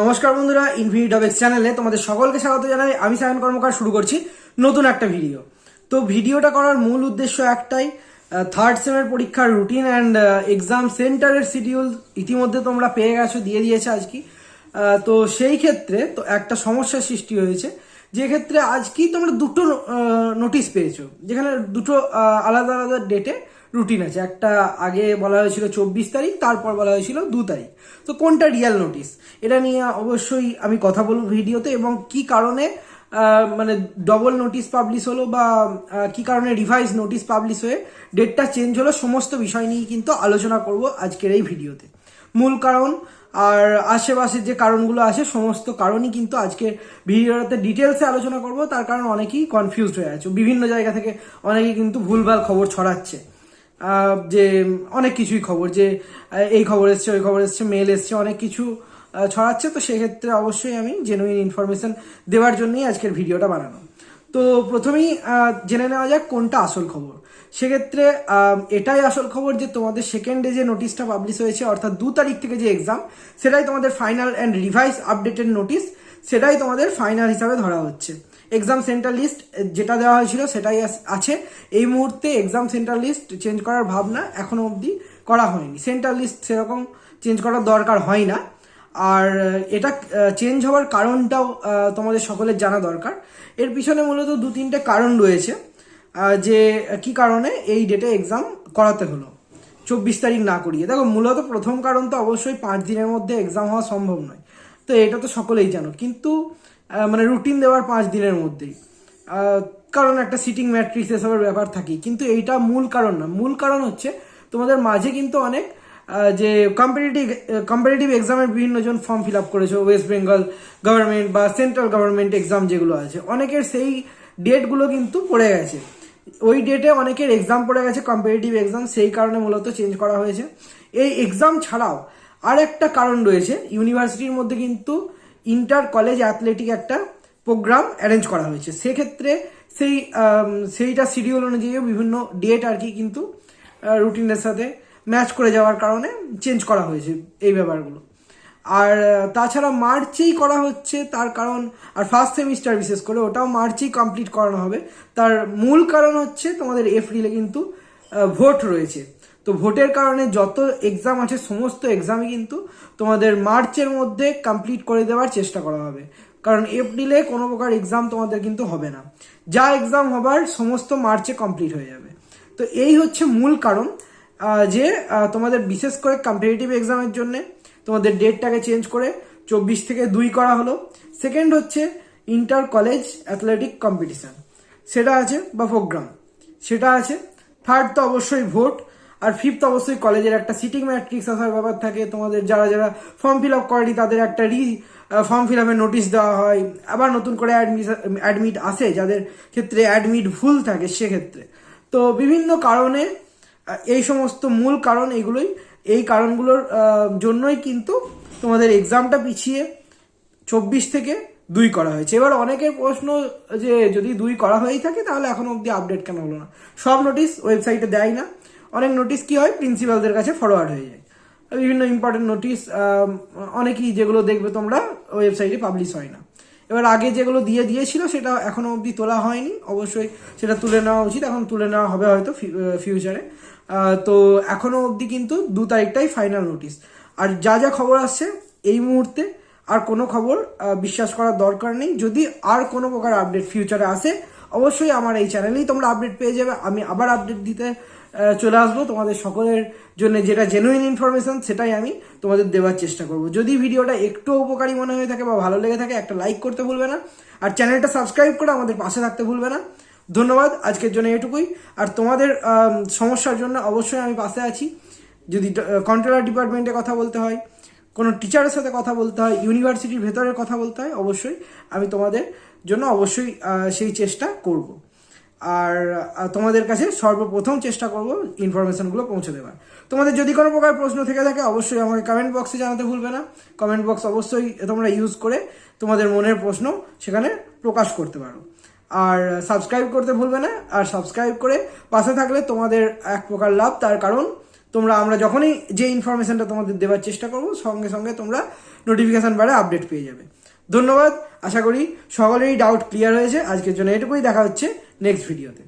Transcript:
নমস্কার বন্ধুরা infinite of চ্যানেলে তোমাদের সকলকে স্বাগত জানাই। আমি সায়ন কর্মকার, শুরু করছি নতুন একটা ভিডিও তো ভিডিওটা করার মূল উদ্দেশ্য একটাই থার্ড সেমের পরীক্ষার রুটিন অ্যান্ড এক্সাম সেন্টারের শিডিউল ইতিমধ্যে তোমরা পেয়ে গেছো, দিয়ে দিয়েছে আজকে। তো সেই ক্ষেত্রে তো একটা সমস্যার সৃষ্টি হয়েছে। যে ক্ষেত্রে আজকেই তোমরা দুটো নোটিশ পেয়েছ। যেখানে দুটো আলাদা আলাদা ডেটে রুটিন আছে। একটা আগে বলা হয়েছিল চব্বিশ তারিখ, তারপর বলা হয়েছিল দু তারিখ। তো কোনটা রিয়েল নোটিশ এটা নিয়ে অবশ্যই আমি কথা বলব ভিডিওতে এবং কি কারণে মানে ডবল নোটিশ পাবলিশ হলো বা কি কারণে রিভাইজ নোটিশ পাবলিশ হয়ে ডেটটা চেঞ্জ হলো, সমস্ত বিষয় নিয়ে কিন্তু আলোচনা করব আজকের এই ভিডিওতে। মূল কারণ আর আশেপাশের যে কারণগুলো আছে, সমস্ত কারণই কিন্তু আজকের ভিডিওটাতে ডিটেলসে আলোচনা করব। তার কারণ অনেকেই কনফিউজড হয়ে আছে। বিভিন্ন জায়গা থেকে অনেকেই কিন্তু ভুলভাল খবর ছড়াচ্ছে। যে অনেক কিছুই খবর, যে এই খবর এসছে, ওই খবর এসছে মেল এসছে, অনেক কিছু ছড়াচ্ছে। তো সেক্ষেত্রে অবশ্যই আমি জেনুইন ইনফরমেশন দেওয়ার জন্যই আজকের ভিডিওটা বানানো। তো প্রথমেই জেনে নেওয়া যাক কোনটা আসল খবর। সেক্ষেত্রে এটাই আসল খবর যে তোমাদের সেকেন্ডে যে নোটিশটা পাবলিশ হয়েছে, অর্থাৎ দু তারিখ থেকে যে এক্সাম সেটাই তোমাদের final and revise updated notice সেটাই তোমাদের ফাইনাল হিসাবে ধরা হচ্ছে। এক্সাম সেন্টার লিস্ট যেটা দেওয়া হয়েছিল সেটাই আছে। এই মুহূর্তে এক্সাম সেন্টার লিস্ট চেঞ্জ করার ভাবনা এখনও অবধি করা হয়নি। সেন্টার লিস্ট সেরকম চেঞ্জ করার দরকার হয় না। আর এটা চেঞ্জ হওয়ার কারণটাও তোমাদের সকলের জানা দরকার। এর পিছনে মূলত দু তিনটে কারণ রয়েছে যে, কি কারণে এই ডেটে এক্সাম করাতে হলো। চব্বিশ তারিখ না করিয়ে। দেখো, মূলত প্রথম কারণ তো অবশ্যই পাঁচ দিনের মধ্যে এক্সাম হওয়া সম্ভব নয়। তো এটা তো সকলেই জানো। কিন্তু মানে রুটিন দেওয়ার পাঁচ দিনের মধ্যেই। কারণ একটা সিটিং ম্যাট্রিক্স এসবের ব্যাপার থাকে। কিন্তু এইটা মূল কারণ না। মূল কারণ হচ্ছে তোমাদের মাঝে কিন্তু অনেক যে কম্পিটিটিভ কম্পিটিটিভ এক্সামের বিভিন্ন জন ফর্ম ফিল আপ করেছে। ওয়েস্ট বেঙ্গল গভর্নমেন্ট বা সেন্ট্রাল গভর্নমেন্ট এক্সাম যেগুলো আছে। অনেকের সেই ডেটগুলো কিন্তু পড়ে গেছে। ওই ডেটে অনেকের এক্সাম পড়ে গেছে কম্পিটিটিভ এক্সাম সেই কারণে মূলত চেঞ্জ করা হয়েছে। এই এক্সাম ছাড়াও আর একটা কারণ রয়েছে। ইউনিভার্সিটির মধ্যে কিন্তু ইন্টার কলেজ অ্যাথলেটিক একটা প্রোগ্রাম অ্যারেঞ্জ করা হয়েছে। সেক্ষেত্রে সেই সেইটা শিডিউল অনুযায়ীও বিভিন্ন ডেট আর কি কিন্তু রুটিনের সাথে ম্যাচ করে যাওয়ার কারণে চেঞ্জ করা হয়েছে এই ব্যাপারগুলো। আর তাছাড়া মার্চেই করা হচ্ছে তার কারণ, আর ফার্স্ট সেমিস্টার বিশেষ করে ওটাও মার্চেই কমপ্লিট করানো হবে। তার মূল কারণ হচ্ছে তোমাদের এপ্রিলে কিন্তু ভোট রয়েছে। তো ভোটের কারণে যত এক্সাম আছে, সমস্ত এক্সামই কিন্তু তোমাদের মার্চের মধ্যে কমপ্লিট করে দেওয়ার চেষ্টা করা হবে। কারণ এপ্রিলে কোনো প্রকার এক্সাম তোমাদের কিন্তু হবে না। যা এক্সাম হবার সমস্ত মার্চে কমপ্লিট হয়ে যাবে। তো এই হচ্ছে মূল কারণ যে তোমাদের বিশেষ করে কম্পিটিটিভ এক্সামের জন্যে তোমাদের ডেটটাকে চেঞ্জ করে চব্বিশ থেকে দুই করা হলো। সেকেন্ড হচ্ছে ইন্টার কলেজ অ্যাথলেটিক কম্পিটিশন সেটা আছে বা প্রোগ্রাম সেটা আছে। থার্ড তো অবশ্যই ভোট। আর ফিফথ অবশ্যই কলেজের একটা সিটিং ম্যাট্রিক্স আসার ব্যাপার থাকে। তোমাদের যারা যারা ফর্ম ফিল আপ করেনি, তাদের একটা রি ফর্ম ফিল আপের নোটিশ দেওয়া হয়। আবার নতুন করে অ্যাডমিট আসে, যাদের ক্ষেত্রে অ্যাডমিট ভুল থাকে সেক্ষেত্রে। তো বিভিন্ন কারণে এই সমস্ত মূল কারণ এগুলোই। এই কারণগুলোর জন্যই কিন্তু তোমাদের এক্সামটা পিছিয়ে চব্বিশ থেকে দুই করা হয়েছে। এবার অনেকের প্রশ্ন যে যদি দুই করা হয়েই থাকে, তাহলে এখন অবধি আপডেট কেন হলো না? সব নোটিশ ওয়েবসাইটে দেয় না। অনেক নোটিশ কি হয়? প্রিন্সিপালদের কাছে ফরওয়ার্ড হয়ে যায়। বিভিন্ন ইম্পর্টেন্ট নোটিশ অনেকেই যেগুলো দেখবে তোমরা ওয়েবসাইটে পাবলিশ হয় না। এবার আগে যেগুলো দিয়ে দিয়েছিল সেটা এখনও অবধি তোলা হয়নি। অবশ্যই সেটা তুলে নেওয়া উচিত। এখন তুলে নেওয়া হবে হয়তো ফিউচারে তো এখনও অবধি কিন্তু দু তারিখটাই ফাইনাল নোটিশ আর যা যা খবর আসছে এই মুহূর্তে আর কোনো খবর বিশ্বাস করার দরকার নেই। যদি আর কোনো প্রকার আপডেট ফিউচারে আসে, অবশ্যই আমার এই চ্যানেলেই তোমরা আপডেট পেয়ে যাবে। আমি আবার আপডেট দিতে চলে আসব। তোমাদের সকলের জন্য যেটা জেনুইন ইনফরমেশন সেটাই আমি তোমাদের দেওয়ার চেষ্টা করব। যদি ভিডিওটা একটু উপকারী মনে হয়ে থাকে বা ভালো লেগে থাকে, একটা লাইক করতে ভুলবে না। আর চ্যানেলটা সাবস্ক্রাইব করে আমাদের পাশে থাকতে ভুলবে না। ধন্যবাদ, আজকের জন্য এটুকুই। আর তোমাদের সমস্যার জন্য অবশ্যই আমি পাশে আছি। যদি কন্ট্রোলার ডিপার্টমেন্টে কথা বলতে হয়, কোনো টিচারের সাথে কথা বলতে হয় ইউনিভার্সিটির ভেতরে কথা বলতে হয়, অবশ্যই আমি তোমাদের জন্য অবশ্যই সেই চেষ্টা করব। আর তোমাদের কাছে সর্বপ্রথম চেষ্টা করব ইনফরমেশনগুলো পৌঁছে দেওয়ার তোমাদের যদি কোনো প্রকার প্রশ্ন থেকে থাকে, অবশ্যই আমাকে কমেন্ট বক্সে জানাতে ভুলবে না। কমেন্ট বক্স অবশ্যই তোমরা ইউজ করে তোমাদের মনের প্রশ্ন সেখানে প্রকাশ করতে পারো। আর সাবস্ক্রাইব করতে ভুলবে না, আর সাবস্ক্রাইব করে পাশে থাকলে তোমাদের এক প্রকার লাভ। তার কারণ, তোমরা, আমরা যখনই যে ইনফরমেশনটা তোমাদের দেওয়ার চেষ্টা করব, সঙ্গে সঙ্গে তোমরা নোটিফিকেশন বারে আপডেট পেয়ে যাবে। ধন্যবাদ, আশা করি সকলেরই ডাউট ক্লিয়ার হয়েছে। আজকের জন্য এটুকুই, দেখা হচ্ছে নেক্সট ভিডিওতে।